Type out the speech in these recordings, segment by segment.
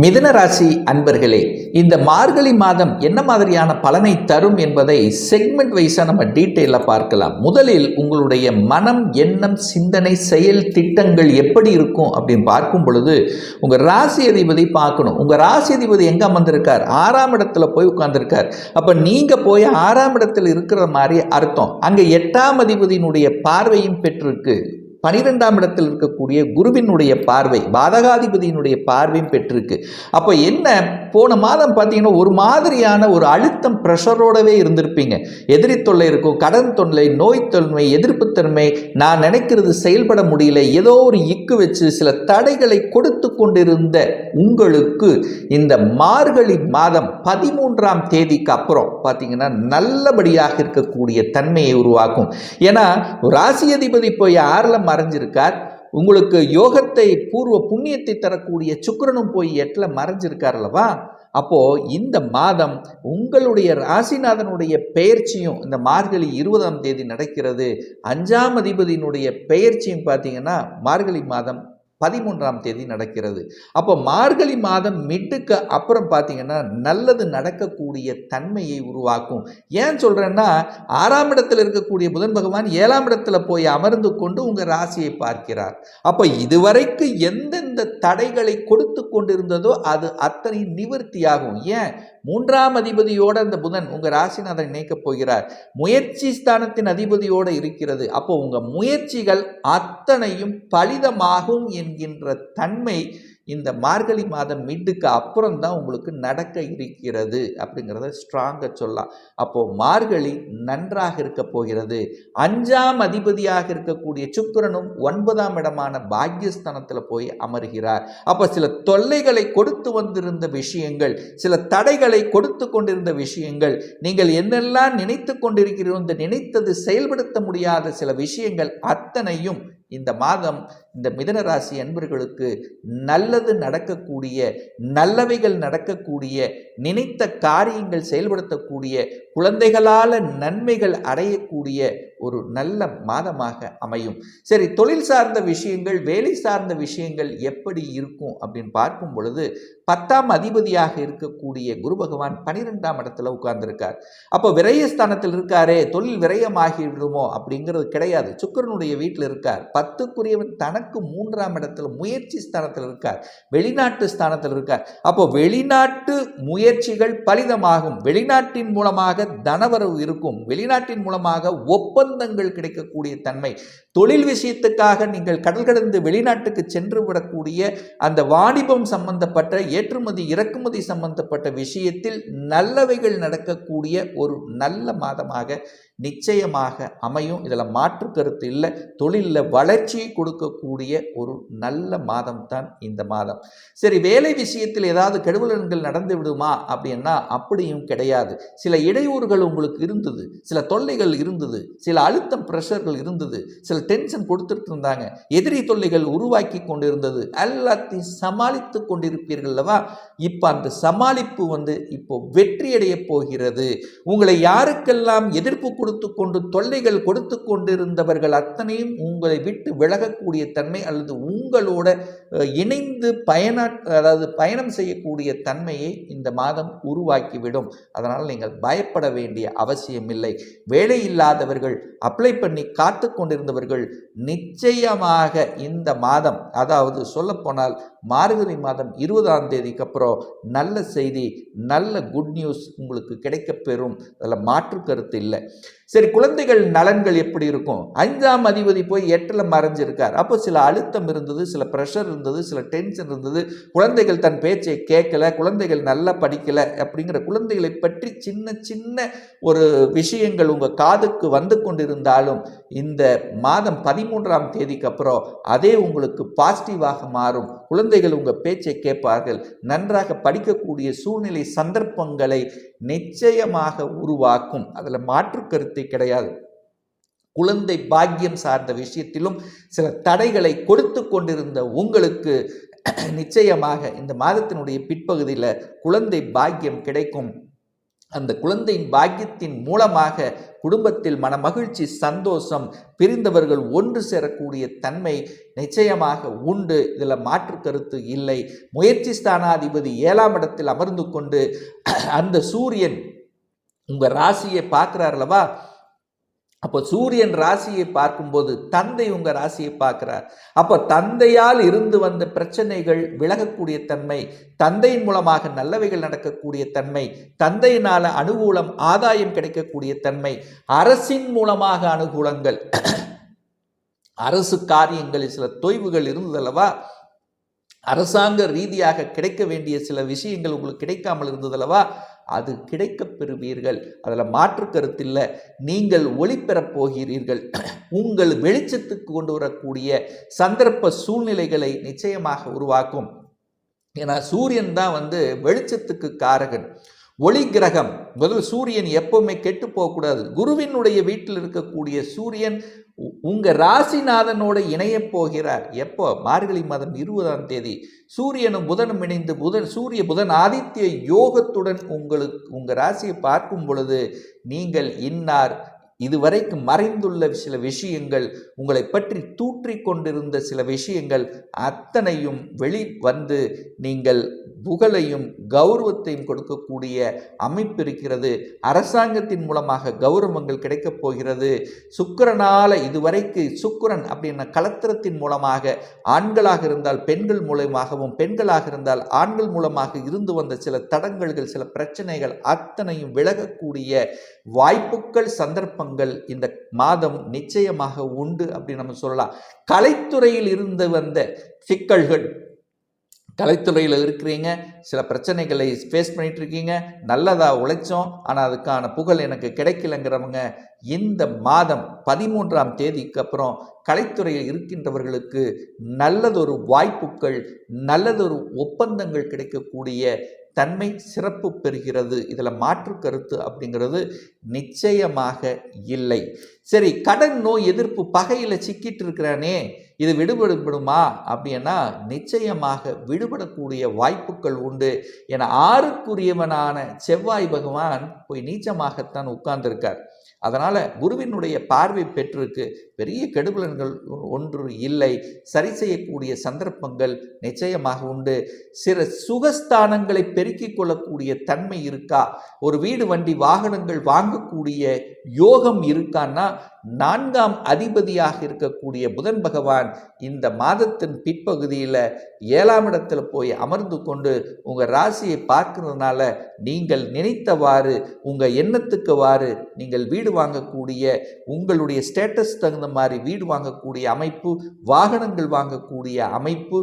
மிதுன ராசி அன்பர்களே இந்த மார்கழி மாதம் என்ன மாதிரியான பலனை தரும் என்பதை செக்மெண்ட் வைஸாக நம்ம டீட்டெயிலாக பார்க்கலாம். முதலில் உங்களுடைய மனம் எண்ணம் சிந்தனை செயல் திட்டங்கள் எப்படி இருக்கும் அப்படின்னு பார்க்கும் பொழுது உங்கள் ராசி அதிபதி பார்க்கணும். உங்கள் ராசி அதிபதி எங்கே அமர்ந்திருக்கார்? ஆறாம் இடத்துல போய் உட்கார்ந்துருக்கார். அப்போ நீங்கள் போய் ஆறாம் இடத்தில் இருக்கிற மாதிரி அர்த்தம். அங்கே எட்டாம் அதிபதியினுடைய பார்வையும் பெற்றிருக்கு. பனிரெண்டாம் இடத்தில் இருக்கக்கூடிய குருவினுடைய பார்வை பாதகாதிபதியினுடைய பார்வையும் பெற்றிருக்கு. அப்போ என்ன? போன மாதம் பார்த்தீங்கன்னா ஒரு மாதிரியான ஒரு அழுத்தம் ப்ரெஷரோடவே இருந்திருப்பீங்க. எதிரி தொல்லை இருக்கும் கடன் தொல்லை நோய் தொன்மை எதிர்ப்புத்தன்மை நான் நினைக்கிறது செயல்பட முடியல ஏதோ ஒரு இக்கு வச்சு சில தடைகளை கொடுத்து கொண்டிருந்த உங்களுக்கு இந்த மார்கழி மாதம் பதிமூன்றாம் தேதிக்கு அப்புறம் பார்த்தீங்கன்னா நல்லபடியாக இருக்கக்கூடிய தன்மையை உருவாக்கும். ஏன்னா ராசி அதிபதி போய் ஆறில் மறைஞ்சிருக்கார். உங்களுக்கு யோகத்தை பூர்வ புண்ணியத்தை தரக்கூடிய சுக்கரனும் போய் எட்டில் மறைஞ்சிருக்கார் அல்லவா? அப்போ இந்த மாதம் உங்களுடைய ராசிநாதனுடைய பெயர்ச்சியும் இந்த மார்கழி இருபதாம் தேதி நடக்கிறது. அஞ்சாம் அதிபதியினுடைய பெயர்ச்சியும் பார்த்தீங்கன்னா மார்கழி மாதம் பதிமூன்றாம் தேதி நடக்கிறது. அப்போ மார்கழி மாதம் மிட்டுக்கு அப்புறம் பார்த்தீங்கன்னா நல்லது நடக்கக்கூடிய தன்மையை உருவாக்கும். ஏன் சொல்கிறேன்னா ஆறாம் இடத்தில் இருக்கக்கூடிய புதன் பகவான் ஏழாம் இடத்துல போய் அமர்ந்து கொண்டு உங்கள் ராசியை பார்க்கிறார். அப்போ இதுவரைக்கு எந்தெந்த தடைகளை கொடுத்து கொண்டிருந்ததோ அது அத்தனை நிவர்த்தியாகும். ஏன்? மூன்றாம் அதிபதியோட அந்த புதன் உங்கள் ராசிநாதன் இணைக்கப் போகிறார். முயற்சி ஸ்தானத்தின் அதிபதியோடு இருக்கிறது. அப்போ உங்கள் முயற்சிகள் அத்தனையும் பலிதமாகும் என்கின்ற தன்மை இந்த மார்கழி மாதம் மிட்டுக்கு அப்புறம் தான் உங்களுக்கு நடக்க இருக்கிறது அப்படிங்கிறத ஸ்ட்ராங்காக சொல்லலாம். அப்போது மார்கழி நன்றாக இருக்க போகிறது. அஞ்சாம் அதிபதியாக இருக்கக்கூடிய சுக்கரனும் ஒன்பதாம் இடமான பாக்யஸ்தானத்தில் போய் அமர்கிறார். அப்போ சில தொல்லைகளை கொடுத்து வந்திருந்த விஷயங்கள் சில தடைகளை கொடுத்து கொண்டிருந்த விஷயங்கள் நீங்கள் என்னெல்லாம் நினைத்து கொண்டிருக்கிறோம் இந்த நினைத்தது செயல்படுத்த முடியாத சில விஷயங்கள் அத்தனையும் இந்த மாதம் இந்த மிதன ராசி அன்பர்களுக்கு நல்லது நடக்கக்கூடிய நல்லவைகள் நடக்கக்கூடிய நினைத்த காரியங்கள் செயல்படுத்தக்கூடிய குழந்தைகளால் நன்மைகள் அடையக்கூடிய ஒரு நல்ல மாதமாக அமையும். சரி தொழில் சார்ந்த விஷயங்கள் வேலை சார்ந்த விஷயங்கள் எப்படி இருக்கும் அப்படின்னு பார்க்கும் பொழுது பத்தாம் அதிபதியாக இருக்கக்கூடிய குரு பகவான் பனிரெண்டாம் இடத்துல உட்கார்ந்துருக்கார். அப்போ விரயஸ்தானத்தில் இருக்காரே தொழில் விரயமாகிவிடுமோ அப்படிங்கிறது கிடையாது. சுக்கரனுடைய வீட்டில் இருக்கார். பத்துக்குரியவன் தனக்கு மூன்றாம் இடத்துல முயற்சி ஸ்தானத்தில் இருக்கார். வெளிநாட்டு ஸ்தானத்தில் இருக்கார். அப்போ வெளிநாட்டு முயற்சிகள் பலிதமாகும். வெளிநாட்டின் மூலமாக தனவரவு இருக்கும். வெளிநாட்டின் மூலமாக ஒப்பந்தங்கள் கிடைக்கக்கூடிய தன்மை. தொழில் விஷயத்துக்காக நீங்கள் கடல் கடந்து வெளிநாட்டுக்கு சென்று விடக்கூடிய அந்த வாணிபம் சம்பந்தப்பட்ட ஏற்றுமதி இறக்குமதி சம்பந்தப்பட்ட விஷயத்தில் நல்லவைகள் நடக்கக்கூடிய ஒரு நல்ல மாதமாக நிச்சயமாக அமையும். இதில் மாற்று கருத்து இல்லை. தொழிலில் வளர்ச்சியை கொடுக்கக்கூடிய ஒரு நல்ல மாதம் தான் இந்த மாதம். சரி வேலை விஷயத்தில் ஏதாவது கெடுவலன்கள் நடந்து விடுமா அப்படின்னா அப்படியும் கிடையாது. சில இடையூறுகள் உங்களுக்கு இருந்தது சில தொல்லைகள் இருந்தது சில அழுத்தம் ப்ரெஷர்கள் இருந்தது சில டென்ஷன் கொடுத்துட்டு இருந்தாங்க எதிரி தொல்லைகள் உருவாக்கி கொண்டிருந்தது எல்லாத்தையும் சமாளித்து கொண்டிருப்பீர்கள் அல்லவா? இப்போ அந்த சமாளிப்பு வந்து இப்போ வெற்றியடைய போகிறது. உங்களை யாருக்கெல்லாம் எதிர்ப்பு கொடுத்து கொண்டு தொல்லைகள் கொடுத்து கொண்டிருந்தவர்கள் அத்தனையும் உங்களை விட்டு விலகக்கூடிய தன்மை அல்லது உங்களோட இணைந்து பயண அதாவது பயணம் செய்யக்கூடிய தன்மையை இந்த மாதம் உருவாக்கிவிடும். அதனால் நீங்கள் பயப்பட வேண்டிய அவசியமில்லை வேலை இல்லாதவர்கள் அப்ளை பண்ணி காத்து கொண்டிருந்தவர்கள் நிச்சயமாக இந்த மாதம் அதாவது சொல்லப்போனால் மார்கழி மாதம் இருபதாம் தேதிக்கு அப்புறம் நல்ல செய்தி நல்ல குட் நியூஸ் உங்களுக்கு கிடைக்கப்பெறும் அதில் மாற்று கருத்து இல்லை. சரி குழந்தைகள் நலன்கள் எப்படி இருக்கும்? அஞ்சாம் அதிபதி போய் எட்டில் மறைஞ்சிருக்கார். அப்போ சில அழுத்தம் இருந்தது சில ப்ரெஷர் இருந்தது சில டென்ஷன் இருந்தது. குழந்தைகள் தன் பேச்சை கேட்கல குழந்தைகள் நல்லா படிக்கலை அப்படிங்கிற குழந்தைகளை பற்றி சின்ன சின்ன ஒரு விஷயங்கள் உங்கள் காதுக்கு வந்து கொண்டிருந்தாலும் இந்த மாதம் பதிமூன்றாம் தேதிக்கு அப்புறம் அதே உங்களுக்கு பாசிட்டிவாக மாறும். குழந்தைகள் உங்கள் பேச்சை கேட்பார்கள். நன்றாக படிக்கக்கூடிய சூழ்நிலை சந்தர்ப்பங்களை நிச்சயமாக உருவாக்கும். அதில் மாற்று கருத்தை கிடையாது. குழந்தை பாக்கியம் சார்ந்த விஷயத்திலும் சில தடைகளை கொடுத்து கொண்டிருந்த உங்களுக்கு நிச்சயமாக இந்த மாதத்தினுடைய பிற்பகுதியில் குழந்தை பாக்கியம் கிடைக்கும். அந்த குழந்தையின் பாக்கியத்தின் மூலமாக குடும்பத்தில் மனமகிழ்ச்சி சந்தோஷம் பிரிந்தவர்கள் ஒன்று சேரக்கூடிய தன்மை நிச்சயமாக உண்டு. இதில் மாற்று கருத்து இல்லை. முயற்சி ஸ்தானாதிபதி ஏழாம் இடத்தில் அமர்ந்து கொண்டு அந்த சூரியன் உங்கள் ராசியை பார்க்குறாருலவா அப்போ சூரியன் ராசியை பார்க்கும்போது தந்தை உங்கள் ராசியை பார்க்குறார். அப்போ தந்தையால் இருந்து வந்த பிரச்சனைகள் விலகக்கூடிய தன்மை தந்தையின் மூலமாக நல்லவைகள் நடக்கக்கூடிய தன்மை தந்தையினால் அனுகூலம் ஆதாயம் கிடைக்கக்கூடிய தன்மை அரசின் மூலமாக அனுகூலங்கள். அரசு காரியங்களில் சில தொய்வுகள் இருந்ததல்லவா அரசாங்க ரீதியாக கிடைக்க வேண்டிய சில விஷயங்கள் உங்களுக்கு கிடைக்காமல் இருந்ததல்லவா அது கிடைக்கப் பெறுவீர்கள். அதில் மாற்று கருத்தில்லை. நீங்கள் ஒளிபெறப் போகிறீர்கள். உங்கள் வெளிச்சத்துக்கு கொண்டு வரக்கூடிய சந்தர்ப்ப சூழ்நிலைகளை நிச்சயமாக உருவாக்கும். ஏன்னா சூரியன் தான் வந்து வெளிச்சத்துக்கு காரகன். ஒளி கிரகம். முதல் சூரியன் எப்பவுமே கெட்டு போகக்கூடாது. குருவினுடைய வீட்டில் இருக்கக்கூடிய சூரியன் உ- உங்க ராசிநாதனோட இணையப் போகிறார். எப்போ? மார்கழி மாதம் இருபதாம் தேதி. சூரியனும் புதனும் இணைந்து புதன் சூரிய புதன் ஆதித்ய யோகத்துடன் உங்களுக்கு உங்க ராசியை பார்க்கும் பொழுது நீங்கள் இன்னார் இதுவரைக்கும் மறைந்துள்ள சில விஷயங்கள் உங்களை பற்றி தூற்றி கொண்டிருந்த சில விஷயங்கள் அத்தனையும் வெளி வந்து நீங்கள் புகழையும் கௌரவத்தையும் கொடுக்கக்கூடிய அமைப்பு இருக்கிறது. அரசாங்கத்தின் மூலமாக கௌரவங்கள் கிடைக்கப் போகிறது. சுக்கரனால் இதுவரைக்கு சுக்கரன் அப்படின்ன கலத்திரத்தின் மூலமாக ஆண்களாக இருந்தால் பெண்கள் மூலமாகவும் பெண்களாக இருந்தால் ஆண்கள் மூலமாக இருந்து வந்த சில தடங்கல்கள் சில பிரச்சனைகள் அத்தனையும் விலகக்கூடிய வாய்ப்புகள் சந்தர்ப்பங்கள் இந்த மாதம் நிச்சயமாக உண்டு அப்படின்னு நம்ம சொல்லலாம். கலைத்துறையில் இருந்து வந்த சிக்கல்கள். கலைத்துறையில் இருக்கிறீங்க சில பிரச்சனைகளை ஃபேஸ் பண்ணிட்டு இருக்கீங்க நல்லதாக உழைச்சோம் ஆனால் அதுக்கான புகழ் எனக்கு கிடைக்கலங்கிறவங்க இந்த மாதம் பதிமூன்றாம் தேதிக்கு அப்புறம் கலைத்துறையில் இருக்கின்றவர்களுக்கு நல்லதொரு வாய்ப்புகள் நல்லதொரு ஒப்பந்தங்கள் கிடைக்கக்கூடிய தன்மை சிறப்பு பெறுகிறது. இதில் மாற்று கருத்து அப்படிங்கிறது நிச்சயமாக இல்லை. சரி கடன் நோய் எதிர்ப்பு பகையில் சிக்கிட்டு இருக்கிறானே இது விடுபடுபடுமா அப்படின்னா நிச்சயமாக விடுபடக்கூடிய வாய்ப்புகள் உண்டு என ஆறுக்குரியவனான செவ்வாய் பகவான் போய் நீச்சமாகத்தான் உட்கார்ந்திருக்கார். அதனால் குருவினுடைய பார்வை பெற்றிருக்கு. பெரிய கெடுபலன்கள் ஒன்று இல்லை. சரி செய்யக்கூடிய சந்தர்ப்பங்கள் நிச்சயமாக உண்டு. சில சுகஸ்தானங்களை பெருக்கிக் கொள்ளக்கூடிய தன்மை இருக்கா? ஒரு வீடு வண்டி வாகனங்கள் வாங்கக்கூடிய யோகம் இருக்கான்னா நான்காம் அதிபதியாக இருக்கக்கூடிய புதன் பகவான் இந்த மாதத்தின் பிற்பகுதியில் ஏழாம் இடத்துல போய் அமர்ந்து கொண்டு உங்கள் ராசியை பார்க்கறதுனால நீங்கள் நினைத்தவாறு உங்கள் எண்ணத்துக்குவாறு நீங்கள் வீடு வாங்கக்கூடிய உங்களுடைய ஸ்டேட்டஸ் தகுந்த மாதிரி வீடு வாங்கக்கூடிய அமைப்பு வாகனங்கள் வாங்கக்கூடிய அமைப்பு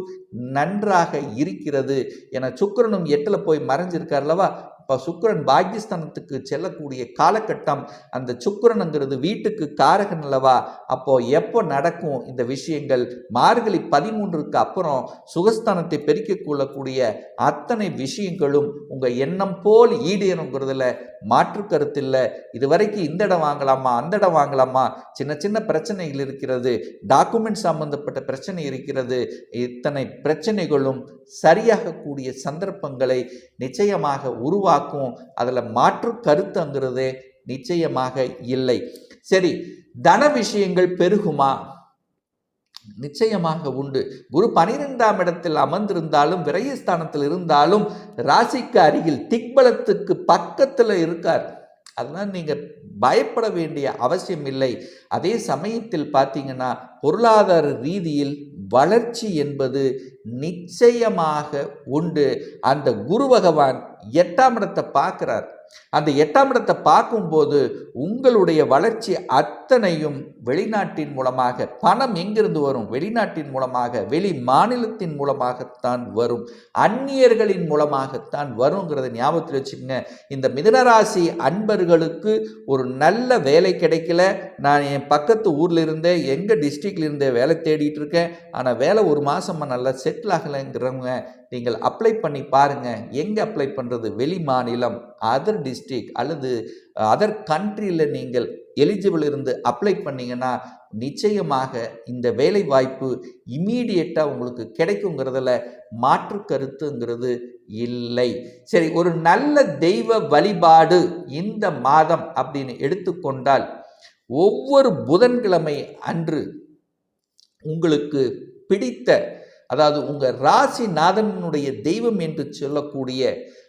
நன்றாக இருக்கிறது. என சுக்கிரனும் எட்டில் போய் மறைஞ்சிருக்கார்லவா இப்போ சுக்கிரன் பாக்கியஸ்தானத்துக்கு செல்லக்கூடிய காலகட்டம் அந்த சுக்கரனுங்கிறது வீட்டுக்கு காரகன் அல்லவா? அப்போ எப்போ நடக்கும் இந்த விஷயங்கள்? மார்கழி பதிமூன்றுக்கு அப்புறம் சுகஸ்தானத்தை பெருக்கிக் கொள்ளக்கூடிய அத்தனை விஷயங்களும் உங்கள் எண்ணம் போல் ஈடேறுங்கிறதுல மாற்று கருத்து இல்லை இதுவரைக்கும் இந்த இடம் வாங்கலாமா அந்த இடம் வாங்கலாமா? சின்ன சின்ன பிரச்சனைகள் இருக்கிறது. டாக்குமெண்ட் சம்பந்தப்பட்ட பிரச்சனை இருக்கிறது. இத்தனை பிரச்சனைகளும் சரியாகக்கூடிய சந்தர்ப்பங்களை நிச்சயமாக உருவாக்கும். அதில் மாற்று கருத்துங்கிறது நிச்சயமாக இல்லை. சரி தன விஷயங்கள் பெருகுமா? நிச்சயமாக உண்டு. குரு பனிரெண்டாம் இடத்தில் அமர்ந்திருந்தாலும் விரயஸ்தானத்தில் இருந்தாலும் ராசிக்கு அருகில் திக்பலத்துக்கு பக்கத்தில் இருக்கார். அதனால் நீங்கள் பயப்பட வேண்டிய அவசியம் இல்லை. அதே சமயத்தில் பார்த்தீங்கன்னா பொருளாதார ரீதியில் வளர்ச்சி என்பது நிச்சயமாக உண்டு. அந்த குரு பகவான் எட்டாம் இடத்தை பார்க்குறார். அந்த எட்டாம் இடத்தை பார்க்கும்போது உங்களுடைய வளர்ச்சி அத்தனையும் வெளிநாட்டின் மூலமாக பணம் எங்கிருந்து வரும்? வெளிநாட்டின் மூலமாக வெளி மாநிலத்தின் மூலமாகத்தான் வரும். அந்நியர்களின் மூலமாகத்தான் வருங்கிறத ஞாபகத்தில் வச்சுக்கோங்க. இந்த மிதனராசி அன்பர்களுக்கு ஒரு நல்ல வேலை கிடைக்கல. நான் என் பக்கத்து ஊரில் இருந்தே எங்கள் டிஸ்ட்ரிக்டில் இருந்தே வேலை தேடிட்டு இருக்கேன். ஆனால் வேலை ஒரு மாதமாக நல்லா செட்டில் ஆகலைங்கிறவங்க நீங்கள் அப்ளை பண்ணி பாருங்கள் எங்கே அப்ளை பண்ணுறது வெளி மாநிலம். அதர் டிஸ்ட்ரிக் அல்லது அதர் கண்ட்ரியில் நீங்கள் எலிஜிபிள் இருந்து அப்ளை பண்ணீங்கன்னா நிச்சயமாக இந்த வேலை வாய்ப்பு இம்மீடியட்டாக உங்களுக்கு கிடைக்குங்கிறதுல மாற்று கருத்துங்கிறது இல்லை. சரி ஒரு நல்ல தெய்வ வழிபாடு இந்த மாதம் அப்படின்னு எடுத்துக்கொண்டால் ஒவ்வொரு புதன்கிழமை அன்று உங்களுக்கு பிடித்த அதாவது உங்கள் ராசிநாதனுடைய தெய்வம் என்று சொல்லக்கூடிய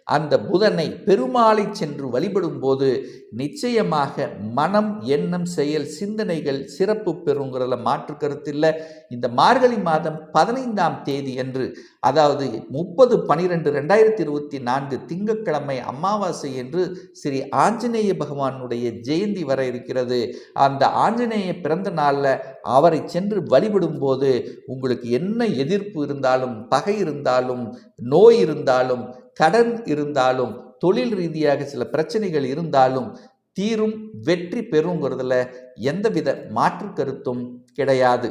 அந்த புதனை பெருமாளை சென்று வழிபடும்போது நிச்சயமாக மனம் எண்ணம் செயல் சிந்தனைகள் சிறப்பு பெறுங்கிறதுல மாற்று கருத்தில்லை இந்த மார்கழி மாதம் பதினைந்தாம் தேதி என்று அதாவது முப்பது பனிரெண்டு ரெண்டாயிரத்தி இருபத்தி நான்கு திங்கட்கிழமை அமாவாசை என்று ஸ்ரீ ஆஞ்சநேய பகவானுடைய ஜெயந்தி வர இருக்கிறது. அந்த ஆஞ்சநேய பிறந்த நாளில் அவரை சென்று வழிபடும்போது உங்களுக்கு என்ன எதிர்ப்பு இருந்தாலும் பகை இருந்தாலும் நோய் இருந்தாலும் கடன் இருந்தாலும் தொழில் ரீதியாக சில பிரச்சனைகள் இருந்தாலும் தீரும் வெற்றி பெறுங்கிறதுல எந்தவித மாற்று கருத்தும் கிடையாது.